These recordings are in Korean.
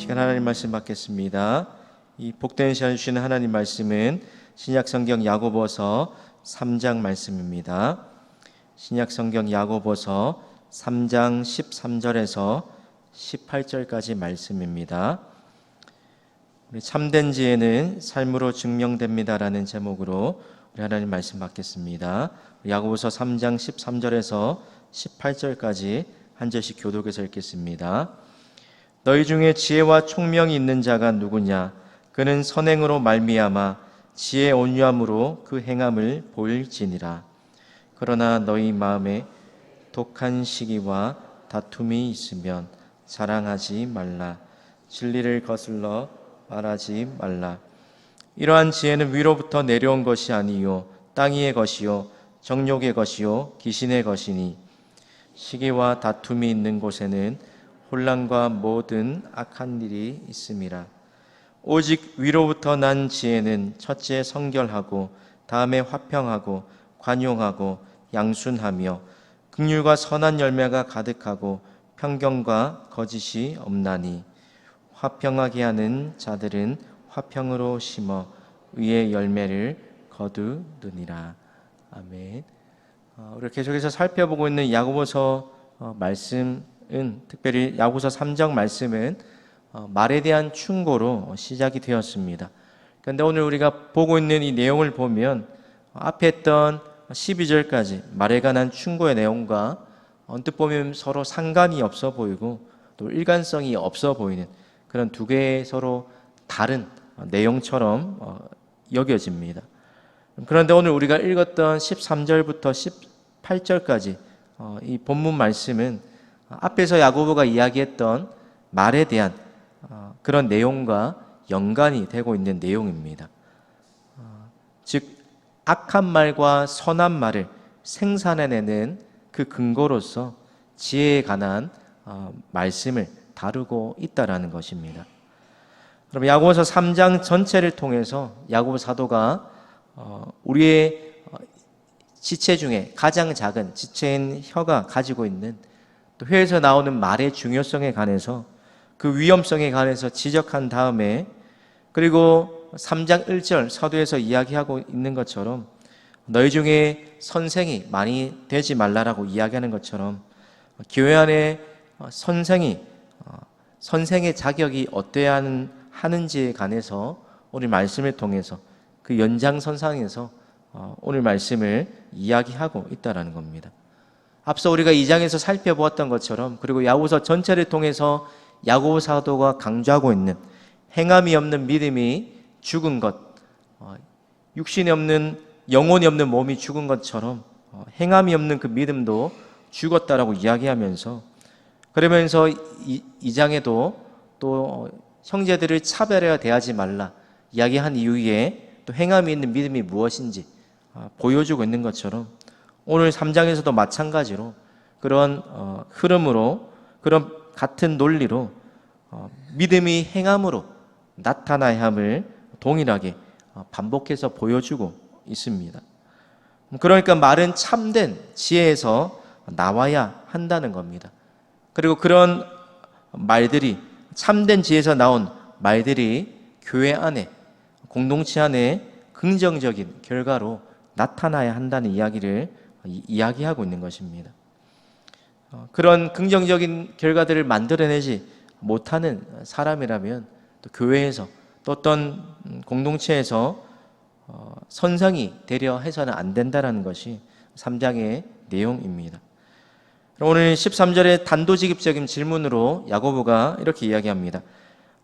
시간 하나님 말씀 받겠습니다. 이 복된 시간 주시는 하나님 말씀은 신약 성경 야고보서 3장 말씀입니다. 신약 성경 야고보서 3장 13절에서 18절까지 말씀입니다. 우리 참된 지혜는 삶으로 증명됩니다라는 제목으로 우리 하나님 말씀 받겠습니다. 야고보서 3장 13절에서 18절까지 한 절씩 교독해서 읽겠습니다. 너희 중에 지혜와 총명이 있는 자가 누구냐? 그는 선행으로 말미암아 지혜 온유함으로 그 행함을 보일지니라. 그러나 너희 마음에 독한 시기와 다툼이 있으면 자랑하지 말라. 진리를 거슬러 말하지 말라. 이러한 지혜는 위로부터 내려온 것이 아니요 땅 위의 것이요 정욕의 것이요 귀신의 것이니 시기와 다툼이 있는 곳에는 혼란과 모든 악한 일이 있음이라. 오직 위로부터 난 지혜는 첫째 성결하고 다음에 화평하고 관용하고 양순하며 긍휼과 선한 열매가 가득하고 편견과 거짓이 없나니 화평하게 하는 자들은 화평으로 심어 의의 열매를 거두느니라. 아멘. 어, 우리 계속해서 살펴보고 있는 야고보서 어, 말씀 은 특별히 야고보서 3장 말씀은 어, 말에 대한 충고로 어, 시작이 되었습니다. 그런데 오늘 우리가 보고 있는 이 내용을 보면 어, 앞에 했던 12절까지 말에 관한 충고의 내용과 언뜻 보면 서로 상관이 없어 보이고 또 일관성이 없어 보이는 그런 두 개의 서로 다른 어, 내용처럼 어, 여겨집니다. 그런데 오늘 우리가 읽었던 13절부터 18절까지 어, 이 본문 말씀은 앞에서 야고보가 이야기했던 말에 대한 어, 그런 내용과 연관이 되고 있는 내용입니다. 어, 즉 악한 말과 선한 말을 생산해내는 그 근거로서 지혜에 관한 어, 말씀을 다루고 있다라는 것입니다. 그럼 야고보서 3장 전체를 통해서 야고보 사도가 어, 우리의 어, 지체 중에 가장 작은 지체인 혀가 가지고 있는 또 혀에서 나오는 말의 중요성에 관해서 그 위험성에 관해서 지적한 다음에 그리고 3장 1절 사도에서 이야기하고 있는 것처럼 너희 중에 선생이 많이 되지 말라라고 이야기하는 것처럼 교회 안에 선생이 어, 선생의 자격이 어때야 하는, 하는지에 관해서 오늘 말씀을 통해서 그 연장선상에서 어, 오늘 말씀을 이야기하고 있다라는 겁니다. 앞서 우리가 2장에서 살펴보았던 것처럼 그리고 야고보서 전체를 통해서 야고보 사도가 강조하고 있는 행함이 없는 믿음이 죽은 것, 어, 육신이 없는 영혼이 없는 몸이 죽은 것처럼 어, 행함이 없는 그 믿음도 죽었다라고 이야기하면서 그러면서 이, 이 장에도 또 어, 형제들을 차별해야 대하지 말라 이야기한 이후에 또 행함이 있는 믿음이 무엇인지 아, 보여주고 있는 것처럼 오늘 3장에서도 마찬가지로 그런 어, 흐름으로 그런 같은 논리로 어, 믿음이 행함으로 나타나야 함을 동일하게 어, 반복해서 보여주고 있습니다. 그러니까 말은 참된 지혜에서 나와야 한다는 겁니다. 그리고 그런 말들이 참된 지혜에서 나온 말들이 교회 안에 공동체 안에 긍정적인 결과로 나타나야 한다는 이야기를 이- 이야기하고 있는 것입니다. 어, 그런 긍정적인 결과들을 만들어내지 못하는 사람이라면 또 교회에서 또 어떤 음, 공동체에서 어, 선상이 되려 해서는 안 된다라는 것이 3장의 내용입니다. 오늘 13절의 단도직입적인 질문으로 야고보가 이렇게 이야기합니다.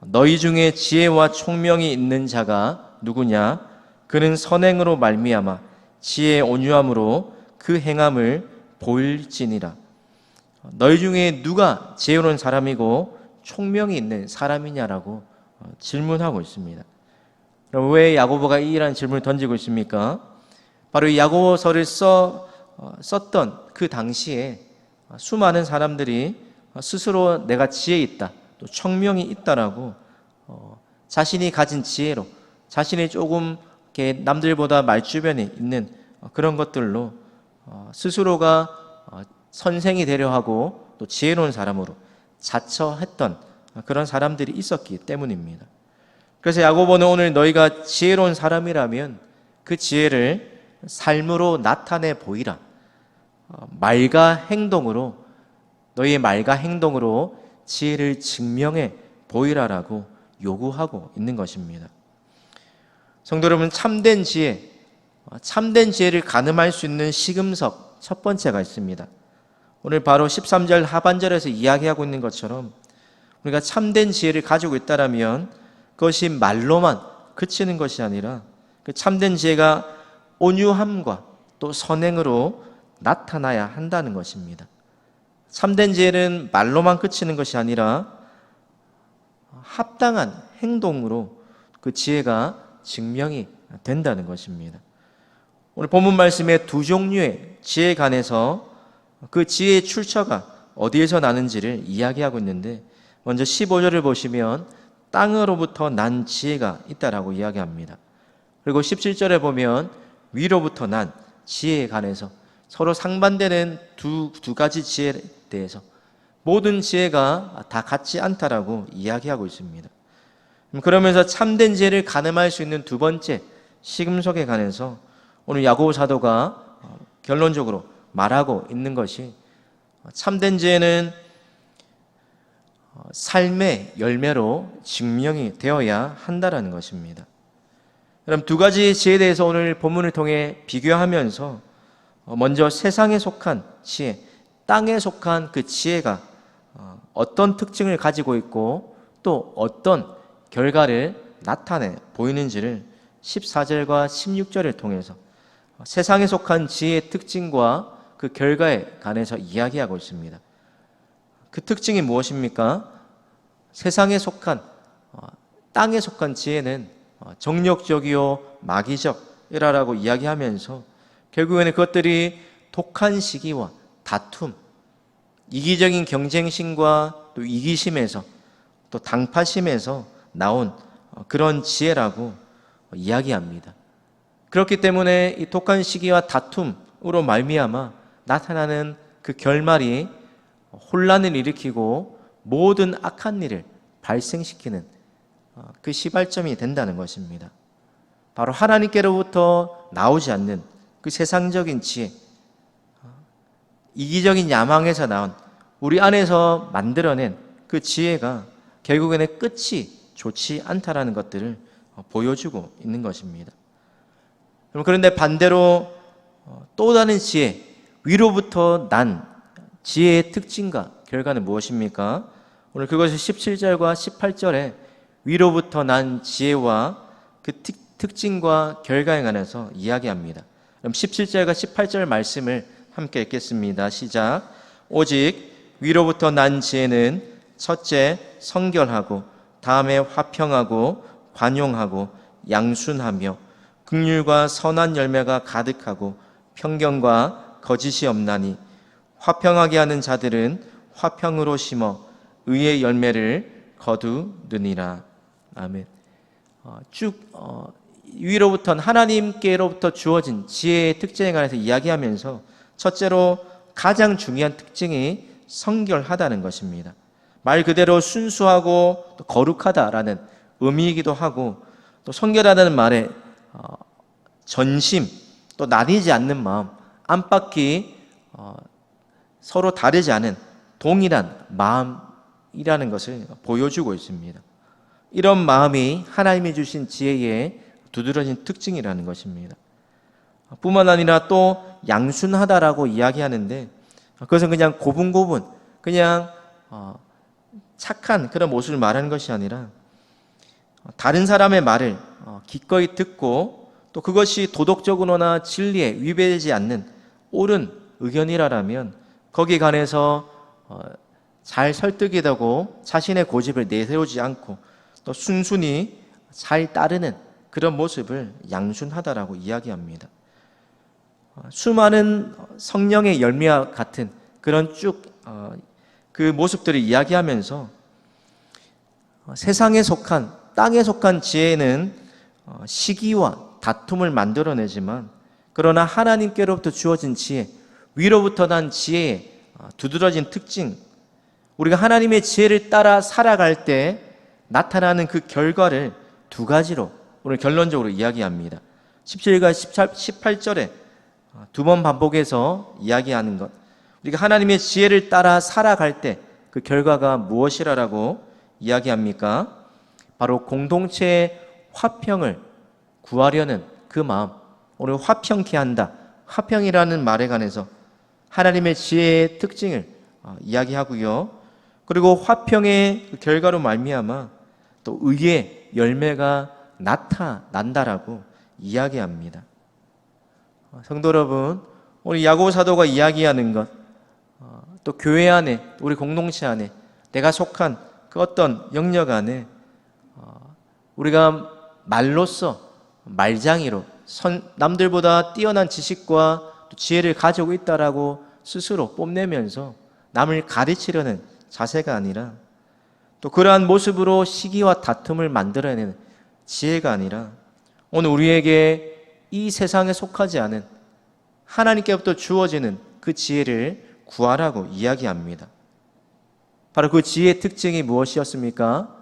너희 중에 지혜와 총명이 있는 자가 누구냐? 그는 선행으로 말미암아 지혜 온유함으로 그 행함을 보일지니라. 너희 중에 누가 지혜로운 사람이고 총명이 있는 사람이냐라고 어, 질문하고 있습니다. 그럼 왜 야고보가 이러한 질문을 던지고 있습니까? 바로 이 야고보서를 써 어, 썼던 그 당시에 어, 수많은 사람들이 어, 스스로 내가 지혜 있다, 또 청명이 있다라고 어, 자신이 가진 지혜로 자신이 조금 남들보다 말주변에 있는 어, 그런 것들로 어, 스스로가 어, 선생이 되려 하고 또 지혜로운 사람으로 자처했던 그런 사람들이 있었기 때문입니다. 그래서 야고보는 오늘 너희가 지혜로운 사람이라면 그 지혜를 삶으로 나타내 보이라. 어, 말과 행동으로 너희의 말과 행동으로 지혜를 증명해 보이라라고 요구하고 있는 것입니다. 성도 여러분 참된 지혜, 어, 참된 지혜를 가늠할 수 있는 시금석 첫 번째가 있습니다. 오늘 바로 13절 하반절에서 이야기하고 있는 것처럼 우리가 참된 지혜를 가지고 있다라면 그것이 말로만 그치는 것이 아니라 그 참된 지혜가 온유함과 또 선행으로 나타나야 한다는 것입니다. 참된 지혜는 말로만 그치는 것이 아니라 합당한 행동으로 그 지혜가 증명이 된다는 것입니다. 오늘 본문 말씀에 두 종류의 지혜에 관해서 그 지혜의 출처가 어디에서 나는지를 이야기하고 있는데 먼저 15절을 보시면 땅으로부터 난 지혜가 있다라고 이야기합니다. 그리고 17절에 보면 위로부터 난 지혜에 관해서 서로 상반되는 두, 두 가지 지혜에 대해서 모든 지혜가 다 같지 않다라고 이야기하고 있습니다. 그러면서 참된 지혜를 가늠할 수 있는 두 번째 시금석에 관해서 오늘 야고보 사도가 결론적으로 말하고 있는 것이 참된 지혜는 삶의 열매로 증명이 되어야 한다라는 것입니다. 그럼 두 가지 지혜에 대해서 오늘 본문을 통해 비교하면서 먼저 세상에 속한 지혜, 땅에 속한 그 지혜가 어떤 특징을 가지고 있고 또 어떤 결과를 나타내 보이는지를 14절과 16절을 통해서 세상에 속한 지혜의 특징과 그 결과에 관해서 이야기하고 있습니다. 그 특징이 무엇입니까? 세상에 속한 어, 땅에 속한 지혜는 어, 정력적이요 마귀적이라고 이야기하면서 결국에는 그것들이 독한 시기와 다툼, 이기적인 경쟁심과 또 이기심에서 또 당파심에서 나온 어, 그런 지혜라고 이야기합니다. 그렇기 때문에 이 독한 시기와 다툼으로 말미암아 나타나는 그 결말이 혼란을 일으키고 모든 악한 일을 발생시키는 어, 그 시발점이 된다는 것입니다. 바로 하나님께로부터 나오지 않는 그 세상적인 지혜, 어, 이기적인 야망에서 나온 우리 안에서 만들어낸 그 지혜가 결국에는 끝이 좋지 않다라는 것들을 어, 보여주고 있는 것입니다. 그런데 반대로 또 다른 지혜, 위로부터 난 지혜의 특징과 결과는 무엇입니까? 오늘 그것이 17절과 18절에 위로부터 난 지혜와 그 특, 징과 결과에 관해서 이야기합니다. 그럼 17절과 18절 말씀을 함께 읽겠습니다. 시작. 오직 위로부터 난 지혜는 첫째 성결하고 다음에 화평하고 관용하고 양순하며 극률과 선한 열매가 가득하고 편견과 거짓이 없나니 화평하게 하는 자들은 화평으로 심어 의의 열매를 거두느니라. 아멘. 어, 쭉 어, 위로부터 하나님께로부터 주어진 지혜의 특징에 관해서 이야기하면서 첫째로 가장 중요한 특징이 성결하다는 것입니다. 말 그대로 순수하고 거룩하다라는 의미이기도 하고 또 성결하다는 말에 어, 전심 또 나뉘지 않는 마음 안팎이 어, 서로 다르지 않은 동일한 마음이라는 것을 보여주고 있습니다. 이런 마음이 하나님이 주신 지혜의 두드러진 특징이라는 것입니다. 뿐만 아니라 또 양순하다라고 이야기하는데 그것은 그냥 고분고분 그냥 어, 착한 그런 모습을 말하는 것이 아니라 다른 사람의 말을 어, 기꺼이 듣고 또 그것이 도덕적으로나 진리에 위배되지 않는 옳은 의견이라면 거기에 관해서 어, 잘 설득이 되고 자신의 고집을 내세우지 않고 또 순순히 잘 따르는 그런 모습을 양순하다라고 이야기합니다. 어, 수많은 성령의 열매와 같은 그런 쭉그 어, 모습들을 이야기하면서 세상에 속한 땅에 속한 지혜는 시기와 다툼을 만들어내지만 그러나 하나님께로부터 주어진 지혜 위로부터 난 지혜의 어, 두드러진 특징, 우리가 하나님의 지혜를 따라 살아갈 때 나타나는 그 결과를 두 가지로 오늘 결론적으로 이야기합니다. 17과 18절에 두 번 반복해서 이야기하는 것. 우리가 하나님의 지혜를 따라 살아갈 때 그 결과가 무엇이라고 이야기합니까? 바로 공동체의 화평을 구하려는 그 마음. 오늘 화평케 한다. 화평이라는 말에 관해서 하나님의 지혜의 특징을 어, 이야기하고요. 그리고 화평의 그 결과로 말미암아 또 의의 열매가 나타난다라고 이야기합니다. 어, 성도 여러분, 오늘 야고 사도가 이야기하는 것, 어, 또 교회 안에, 우리 공동체 안에, 내가 속한 그 어떤 영역 안에 어, 우리가 말로써 말장이로 선, 남들보다 뛰어난 지식과 또 지혜를 가지고 있다라고 스스로 뽐내면서 남을 가르치려는 자세가 아니라 또 그러한 모습으로 시기와 다툼을 만들어내는 지혜가 아니라 오늘 우리에게 이 세상에 속하지 않은 하나님께부터 주어지는 그 지혜를 구하라고 이야기합니다. 바로 그 지혜의 특징이 무엇이었습니까?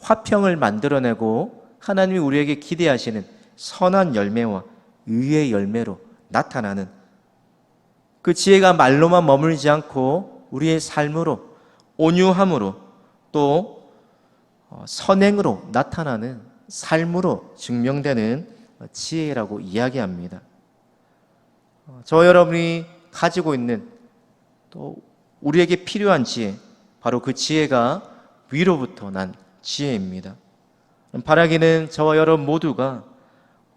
화평을 만들어내고 하나님이 우리에게 기대하시는 선한 열매와 의의 열매로 나타나는 그 지혜가 말로만 머물지 않고 우리의 삶으로 온유함으로 또 어, 선행으로 나타나는 삶으로 증명되는 지혜라고 이야기합니다. 어, 저 여러분이 가지고 있는 또 우리에게 필요한 지혜, 바로 그 지혜가 위로부터 난 지혜입니다. 바라기는 저와 여러분 모두가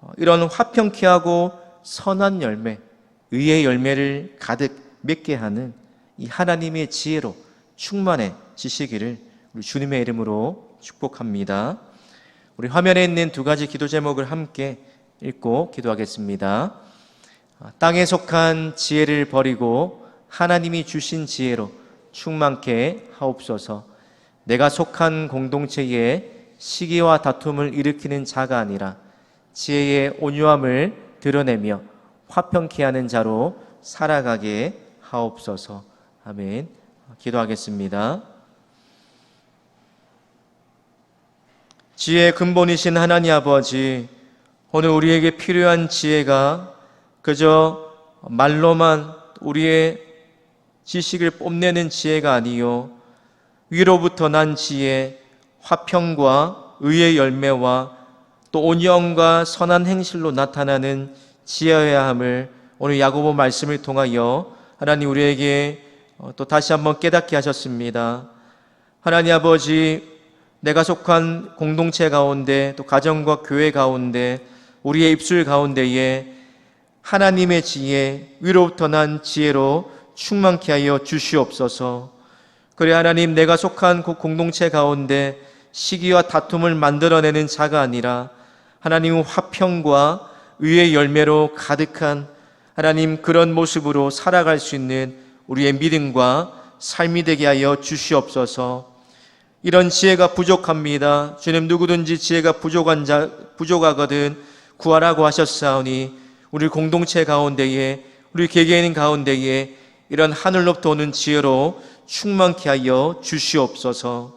어, 이런 화평케 하고 선한 열매, 의의 열매를 가득 맺게 하는 이 하나님의 지혜로 충만해 지시기를 우리 주님의 이름으로 축복합니다. 우리 화면에 있는 두 가지 기도 제목을 함께 읽고 기도하겠습니다. 아, 땅에 속한 지혜를 버리고 하나님이 주신 지혜로 충만케 하옵소서. 내가 속한 공동체에 시기와 다툼을 일으키는 자가 아니라 지혜의 온유함을 드러내며 화평케 하는 자로 살아가게 하옵소서. 아멘. 기도하겠습니다. 지혜의 근본이신 하나님 아버지, 오늘 우리에게 필요한 지혜가 그저 말로만 우리의 지식을 뽐내는 지혜가 아니요 위로부터 난 지혜, 화평과 의의 열매와 또 온영과 선한 행실로 나타나는 지혜여야 함을 오늘 야고보 말씀을 통하여 하나님 우리에게 어, 또 다시 한번 깨닫게 하셨습니다. 하나님 아버지 내가 속한 공동체 가운데 또 가정과 교회 가운데 우리의 입술 가운데에 하나님의 지혜 위로부터 난 지혜로 충만케 하여 주시옵소서. 그래 하나님 내가 속한 그 공동체 가운데 시기와 다툼을 만들어내는 자가 아니라 하나님 화평과 의의 열매로 가득한 하나님 그런 모습으로 살아갈 수 있는 우리의 믿음과 삶이 되게 하여 주시옵소서. 이런 지혜가 부족합니다. 주님 누구든지 지혜가 부족한 자 부족하거든 구하라고 하셨사오니 우리 공동체 가운데에 우리 개개인 가운데에 이런 하늘로부터 오는 지혜로 충만케 하여 주시옵소서.